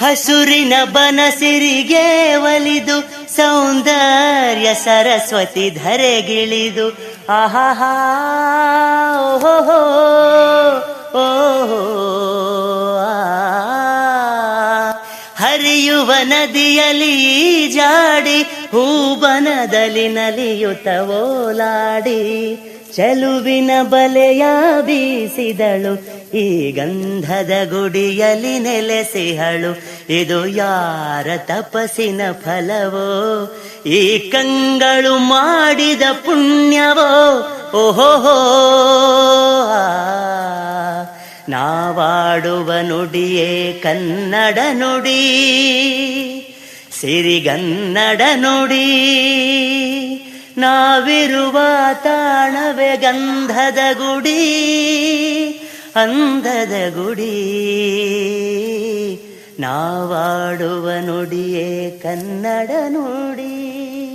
ಹಸುರಿನ ಬನಸಿರಿಗೆ ಒಲಿದು ಸೌಂದರ್ಯ ಸರಸ್ವತಿ ಧರೆಗಿಳಿದು. ಓಹೋ ಓಹೋ ಹರಿಯುವ ನದಿಯಲಿ ಜಾಡಿ ಹೂಬನದಲ್ಲಿ ನಲಿಯುತ್ತ ಓಲಾಡಿ ಚೆಲುವಿನ ಬಲೆಯ ಬೀಸಿದಳು ಈ ಗಂಧದ ಗುಡಿಯಲ್ಲಿ ನೆಲೆಸಿಹಳು. ಇದು ಯಾರ ತಪಸ್ಸಿನ ಫಲವೋ? ಈ ಕಂಗಳು ಮಾಡಿದ ಪುಣ್ಯವೋ? ಓಹೋ ನಾವಾಡುವ ನುಡಿಯೇ ಕನ್ನಡ ನುಡಿ, ಸಿರಿಗನ್ನಡ ನುಡಿ. ನಾವಿರುವ ತಾಣವೇ ಗಂಧದ ಗುಡಿ ಅಂಧದ ಗುಡಿ. ನಾವಾಡುವ ನುಡಿಯೇ ಕನ್ನಡ ನುಡಿ.